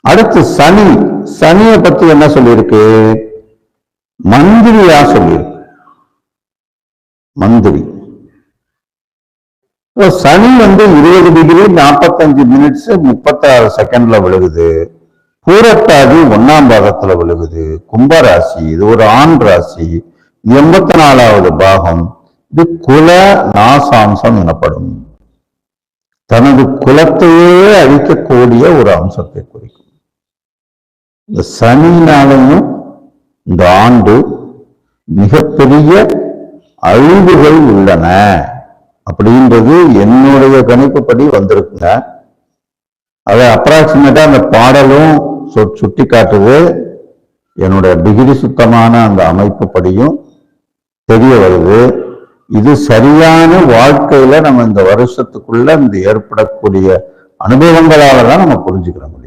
அடுத்து சனி. சனியை பத்தி என்ன சொல்லியிருக்கு? மந்திரியா சொல்லியிருக்கு. மந்திரி. சனி வந்து இருபது டிகிரி நாற்பத்தஞ்சு மினிட்ஸ் முப்பத்தாறு செகண்ட்ல விழுகுது. பூரட்டாதி ஒன்னாம் பாகத்துல விழுகுது. கும்பராசி இது ஒரு ஆண் ராசி. எண்பத்தி நாலாவது பாகம். இது குல நாசாம்சம் எனப்படும். தனது குலத்தையே அழிக்கக்கூடிய ஒரு அம்சத்தை குறிக்கும். இந்த சனினாலையும் இந்த ஆண்டு மிகப்பெரிய அழிவுகள் உள்ளன அப்படின்றது என்னுடைய கணிப்புப்படி வந்திருக்குங்க. அதை அப்ராக்சிமேட்டா அந்த பாடலும் சொ- சுட்டி காட்டுது என்னுடைய டிகிரி சுத்தமான அந்த அமைப்புப்படியும் தெரிய வருது. இது சரியான வாழ்க்கையில நம்ம இந்த வருஷத்துக்குள்ள இந்த ஏற்படக்கூடிய அனுபவங்களால தான் நம்ம புரிஞ்சுக்கிறோம்.